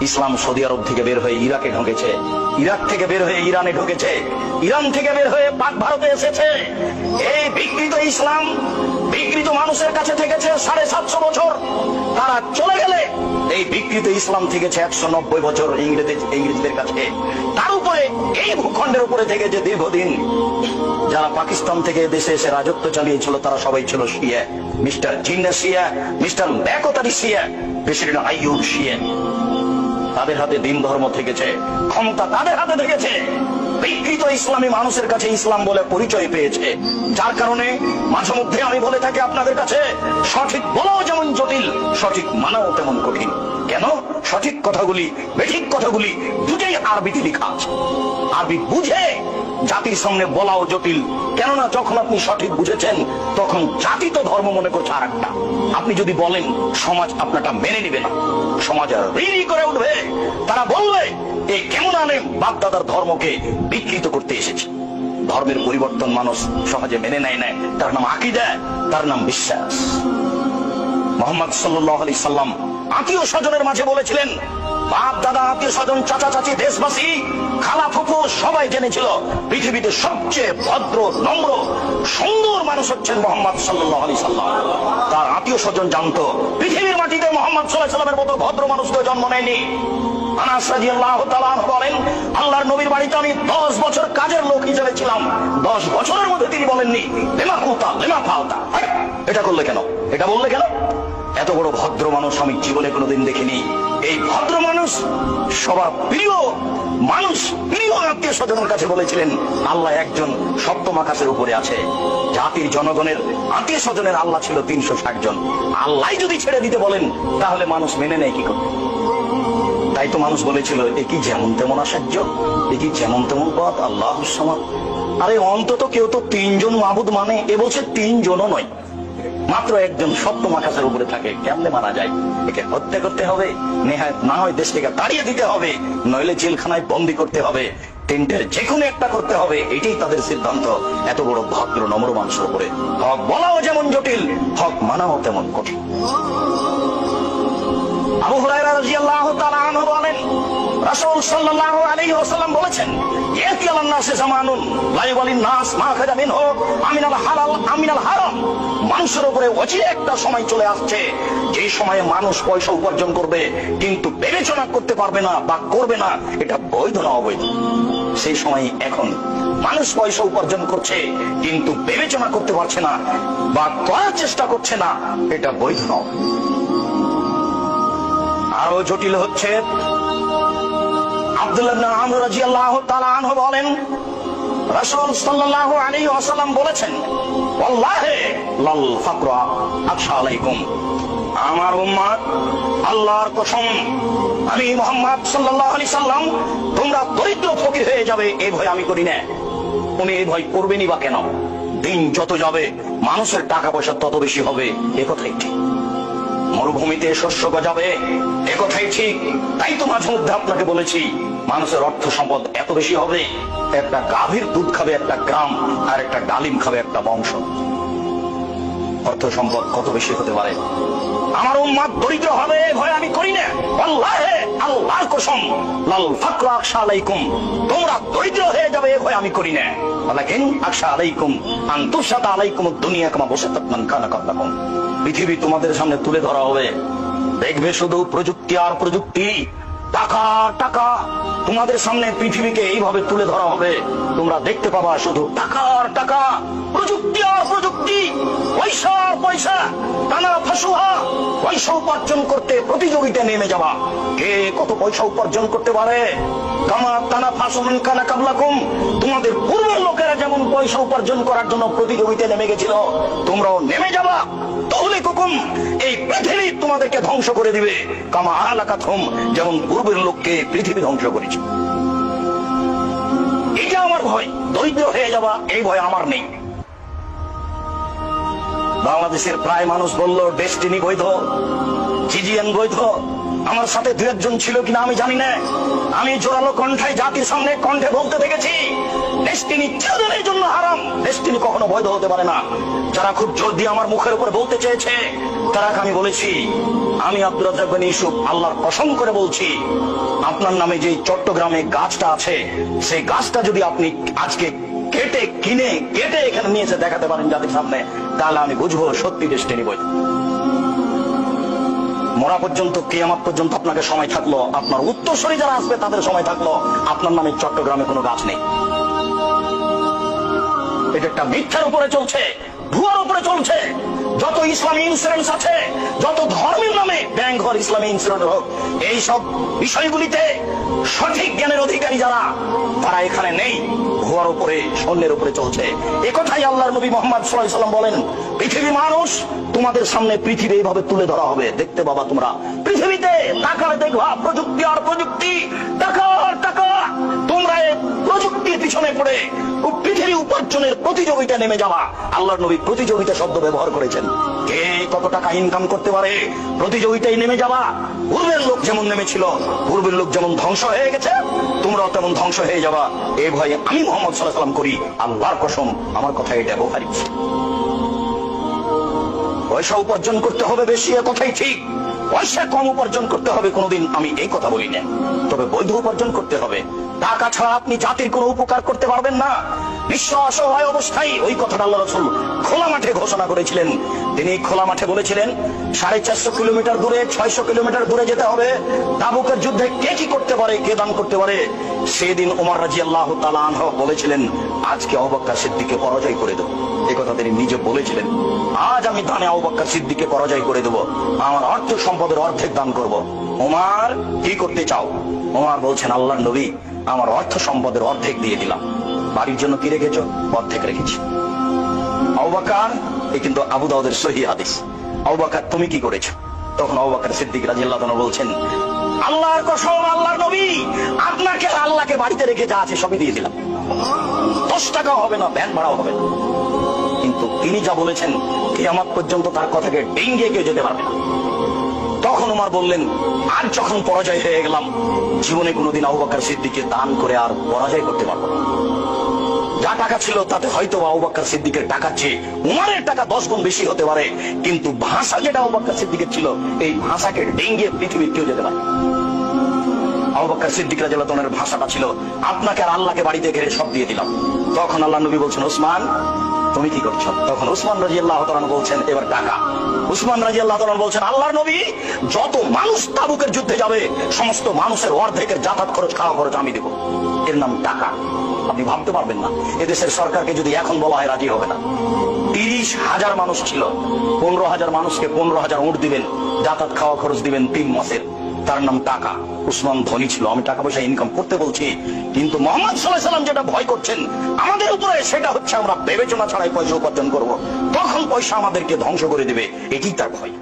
ইসলাম Saudi আরব থেকে বের হয়ে ইরাকে ঢুকেছে। ইরাক থেকে বের হয়ে ইরানে ঢুকেছে। ইরান থেকে বের হয়ে পাক ভারতে এসেছে। এই বিকৃত ইসলাম বিকৃত মানুষের কাছে থেকেছে সাড়ে সাতশো বছর। তারা চলে গেলে এই বিকৃত ইসলাম থেকেছে একশো নব্বই বছর ইংরেজ ইংরেজদের কাছে। তার উপরে, এই ভূখণ্ডের উপরে থেকেছে দীর্ঘদিন। যারা পাকিস্তান থেকে দেশে এসে রাজত্ব চালিয়েছিল, তারা সবাই ছিল শিয়া। মিস্টার জিন্না শিয়া, মিস্টার ব্যাকতারি শিয়া, প্রেসিডেন্ট আইয়ুব শিয়া। তাদের হাতে দিন ধর্ম থেকেছে। ক্ষমতা তাদের হাতে থেকেছে। বিকৃত ইসলামী মানুষের কাছে ইসলাম বলে পরিচয় পেয়েছে। যার কারণে মাঝে মধ্যে আমি বলে থাকি আপনাদের কাছে, সঠিক বলাও যেমন জটিল, সঠিক মানাও তেমন কঠিন। কেন? সঠিক কথাগুলি, বেঠিক কথাগুলি দুটোই আরবিতে লেখা আছে। আরবি বুঝে জাতির সামনে বলাও জটিল। কেননা যখন আপনি সঠিক বুঝেছেন, তখন জাতি তো ধর্ম মনে করছে আর একটা আপনি যদি বলেন, সমাজ আপনারটা মেনে নিবে না। সমাজ রিরি করে উঠবে। তারা বলবে এই কেমন আনে বাপদাদার ধর্মকে বিকৃত করতে এসেছে? ধর্মের পরিবর্তন মানুষ সহজে মেনে নেয় নেয় তার নাম আকিদা, তার নাম বিশ্বাস। মোহাম্মদ সাল্লাহ আলি সাল্লাম আত্মীয় স্বজনের মাঝে বলেছিলেন বাপ দাদা আত্মীয় স্বজন, চাচা, চাচি, দেশবাসী, খালা সবাই জেনেছিল পৃথিবীতে সবচেয়ে ভদ্র, নম্র, সুন্দর মানুষ হচ্ছেন মোহাম্মদ সাল্লাহ আলি সাল্লাম। তার আত্মীয় স্বজন জানতো, পৃথিবীর মাটিতে মোহাম্মদ সাল্লাহ সাল্লামের মতো ভদ্র মানুষ কেউ জন্ম নেয়নি। বলেন নবীর বাড়িতে আমি 10 বছর কাজের লোক হিসেবে ছিলাম। 10 বছরের মধ্যে তিনি বলেননি, লেমা এটা করলে কেন? এটা বললে কেন? এত বড় ভদ্র মানুষ আমি জীবনে কোনোদিন দেখিনি। এই ভদ্র মানুষ, সবার প্রিয় মানুষ, প্রিয় আত্মীয় স্বজনের কাছে বলেছিলেন, আল্লাহ একজন সপ্তম আকাশের উপরে আছে। জাতির জনগণের আত্মীয় স্বজনের আল্লাহ ছিল তিনশো ষাট জন। আল্লাহ যদি ছেড়ে দিতে বলেন, তাহলে মানুষ মেনে নেয় কি করবে? তাই তো মানুষ বলেছিল, এ কি যেমন তেমন আসার্য এ কি যেমন তেমন পথ আল্লাহ আরে, অন্তত কেউ তো তিনজন মাবুদ মানে এ বলছে তিনজনও নয়। মাত্র একজন সপ্তম আকাশের উপরে থাকে। কেমনে মারা যায়? একে হত্যা করতে হবে নেহায় না হয় দেশ থেকে তাড়িয়ে দিতে হবে, নইলে জেলখানায় বন্দি করতে হবে, তিনটের যে কোনো একটা করতে হবে, এটাই তাদের সিদ্ধান্ত। এত বড় ভদ্র নম্র মানুষের উপরে হক বলাও যেমন জটিল, হক মানাও তেমন কঠিন। আবু হুরায়রা রাদিয়াল্লাহু তাআলা বলেন মানুষের উপরে একটা সময় চলে আসছে, যে সময়ে মানুষ পয়সা উপার্জন করবে, কিন্তু বিবেচনা করতে পারবে না বা করবে না, এটা বৈধ না অবৈধ সেই সময় এখন মানুষ পয়সা উপার্জন করছে, কিন্তু বিবেচনা করতে পারছে না বা করার চেষ্টা করছে না, এটা বৈধ না অবৈধ। আরও জটিল হচ্ছে আব্দুল্লাহ বলেন, রাসূল সাল্লাল্লাহু আলাইহি ওয়াসাল্লাম বলেছেন আমার উম্মত, আল্লাহর কসম, আমি মোহাম্মদ আলাইহি সাল্লাম, তোমরা দরিদ্র ফকির হয়ে যাবে ভয় আমি করি না। উনি এই ভয় করবেনই বা কেন? দিন যত যাবে, মানুষের টাকা পয়সা তত বেশি হবে, এ কথাই ঠিক। মরুভূমিতে শস্য গজাবে একথাই ঠিক। তাই তো মাঝে মধ্যে আপনাকে বলেছি মানুষের অর্থ সম্পদ এত বেশি হবে, একটা গাভীর দুধ খাবে একটা গ্রাম, আর একটা ডালিম খাবে একটা বংশ। অর্থ সম্পদ কত বেশি হতে পারে? আমার উম্মাদ দরিদ্র হবে ভয় আমি করি না। আল্লাহে, আল্লাহর কসম, লাল আকশা আলাইকুম। তোমরা দরিদ্র হয়ে যাবে ভয় আমি করি না। ওয়ালাকিন আকশা আলাইকুম আলাইকুম দুনিয়া কামা বসাতাত মান কানা কাবলাকুম। পৃথিবী তোমাদের সামনে তুলে ধরা হবে। দেখবে শুধু প্রযুক্তি আর প্রযুক্তি। টাকা টাকা। তোমাদের সামনে পৃথিবীকে এইভাবে তুলে ধরা হবে। তোমরা দেখতে পাবা শুধু টাকা আর টাকা। প্রযুক্তি আর প্রযুক্তি। পয়সা পয়সা। টানা ফাঁসুহা। পয়সা উপার্জন করতে প্রতিযোগিতা নেমে যাবা। কে কত পয়সা উপার্জন করতে পারে? কামা টানা ফাঁসুন কানা কাবলাকুম। তোমাদের পূর্বের লোকেরা যেমন পয়সা উপার্জন করার জন্য প্রতিযোগিতায় নেমে গেছিল, তোমরাও নেমে যাবা। তাহলে কুকুম এই পৃথিবী তোমাদেরকে ধ্বংস করে দিবে। কামা আলাকাথম, যেমন পূর্বের লোককে পৃথিবী ধ্বংস করেছে। এটা আমার ভয়, দরিদ্র হয়ে যাওয়া, এই ভয় আমার নেই। বাংলাদেশের প্রায় মানুষ বলল ডেস্টিনি বৈধ জিজিএন বৈধ আমার সাথে দু একজন ছিল কিনা আমি জানি না। আমি জোরালো কণ্ঠায় জাতির সামনে কণ্ঠে বলতে দেখেছি জন্য হারাম। কখনো বৈধ হতে পারে না। যারা খুব জোর দিয়ে আমার মুখের বলতে চেয়েছে, তারা আমি বলেছি, আমি আব্দুল ইউসুফ, আল্লাহর কসম করে বলছি, আপনার নামে যে চট্টগ্রামে গাছটা আছে, সেই গাছটা যদি আপনি আজকে কেটে, কিনে, কেটে এখানে নিয়ে এসে দেখাতে পারেন জাতির সামনে, তাহলে আমি বুঝব সত্যি ডেস্টিনি বই মরা পর্যন্ত, কেয়ামাত পর্যন্ত আপনাকে সময় থাকল। আপনার উত্তরসূরি যারা আসবে, তাদের সময় থাকল। আপনার নামে চট্টগ্রামে কোনো গাছ নেই। এটা একটা মিথ্যার উপরে চলছে, ভুয়ার উপরে চলছে। যত ইসলামী ইন্স্যুরেন্স আছে, যত ধর্মের নামে ব্যাংক হোক ইসলামী ইন্স্যুরেন্স হোক, এই সব বিষয়গুলিতে সঠিক জ্ঞানের অধিকারী যারা, তারা এখানে নেই। ভুয়ার উপরে সৈন্যের উপরে চলছে। একথাই আল্লাহর নবী মোহাম্মদ সাল্লাম বলেন পৃথিবী মানুষ তোমাদের সামনে পৃথিবী এইভাবে তুলে ধরা হবে। দেখতে বাবা তোমরা। পৃথিবীতে টাকার দেখবা প্রযুক্তি আর প্রযুক্তি টাকা পিছনে পড়ে পৃথিবী উপার্জনের প্রতিযোগিতা নেমে যাওয়া। আল্লাহর নবী প্রতিযোগিতা শব্দ ব্যবহার করেছেন। কে কত টাকা ইনকাম করতে পারে, প্রতিযোগিতায় নেমে যাওয়া? পূর্বের লোক যেমন নেমেছিল, পূর্বের লোক যেমন ধ্বংস হয়ে গেছে, তোমরাও তেমন ধ্বংস হয়ে যাবা। এই ভয়ে আমি মোহাম্মদ সাল্লাহ করি, আল্লাহর কসম, আমার কথা এটা ব্যবহারিক পয়সা উপার্জন করতে হবে বেশি, এ কথাই ঠিক। পয়সা কম উপার্জন করতে হবে, কোনোদিন আমি এই কথা বলি না তবে বৈধ উপার্জন করতে হবে। টাকা ছাড়া আপনি জাতির কোনো উপকার করতে পারবেন না। বিশ্ব অসহায় অবস্থায় ওই কথাটা আল্লাহ রসুল খোলা মাঠে ঘোষণা করেছিলেন। তিনি খোলা মাঠে বলেছিলেন, সাড়ে চারশো কিলোমিটার দূরে, ছয়শো কিলোমিটার দূরে যেতে হবে। তাবুকের যুদ্ধে কে কি করতে পারে, কে দান করতে পারে? সেদিন ওমর রাজি আল্লাহ তালাহ বলেছিলেন, আজকে অবক্কা সিদ্দিকে পরাজয় করে দেবো। এ কথা তিনি নিজে বলেছিলেন, আজ আমি দানে অবক্কা সিদ্দিকে পরাজয় করে দেবো। আমার অর্থ সম্পদের অর্ধেক দান করব। ওমার কি করতে চাও? ওমার বলছেন আল্লাহ নবী, আমার অর্থ সম্পদের অর্ধেক দিয়ে দিলাম। বাড়ির জন্য কি রেখেছ? অর্ধেক রেখেছি। আবাকার এ কিন্তু আবু দাউদের সহি হাদিস। আবাকার তুমি কি করেছ? তখন আবাকার সিদ্দিক রাজিয়াল্লাহ বলছেন আল্লাহর কসম, আল্লাহর নবী। আপনাকে আল্লাহকে বাড়িতে রেখে যা আছে সবই দিয়ে দিলাম। দশ টাকাও হবে না ভ্যান ভাড়াও হবে না। কিন্তু তিনি যা বলেছেন, কিয়ামত পর্যন্ত তার কথাকে ডেঙ্গে কেউ যেতে পারবে না। তখন উমার বললেন, আর যখন পরাজয় হয়ে গেলাম, জীবনে কোনোদিন আবু বকর সিদ্দিককে দান করে আর পরাজয় করতে পারব না। যা টাকা ছিল তাতে হয়তো আবু সিদ্দিকের টাকা চেয়ে উমারের টাকা দশ গুণ বেশি হতে পারে। কিন্তু ভাষা যেটা অবাক্কার সিদ্দিকের ছিল, এই ভাষাকে ডেঙ্গিয়ে পৃথিবীর কেউ যেতে পারে ভাষাটা ছিল, আপনাকে আর আল্লাহকে বাড়িতে ঘেরে সব দিয়ে দিলাম। তখন আল্লাহ নবী বলছেন, ওসমান তুমি কি করছ? তখন উসমান রাজি আল্লাহ বলছেন, এবার টাকা। উসমান রাজি আল্লাহ বলছেন, আল্লাহর নবী, যত মানুষ তাবুকের যুদ্ধে যাবে, সমস্ত মানুষের অর্ধেকের যাতায়াত খরচ, খাওয়া খরচ আমি দেবো। এর নাম টাকা। আপনি ভাবতে পারবেন না, এদেশের সরকারকে যদি এখন বলা হয় রাজি হবে না। তিরিশ হাজার মানুষ ছিল, পনেরো হাজার মানুষকে পনেরো হাজার উঠ দিবেন, যাতায়াত, খাওয়া খরচ দিবেন তিন মাসের। তার নাম টাকা। উসমান ধনী ছিল, আমি টাকা পয়সা ইনকাম করতে বলছি, কিন্তু মোহাম্মদ সাল্লাহ সাল্লাম যেটা ভয় করছেন, আমাদের উপরে সেটা হচ্ছে আমরা বিবেচনা ছাড়াই পয়সা উপার্জন করব। তখন পয়সা আমাদেরকে ধ্বংস করে দেবে এটি তার ভয়।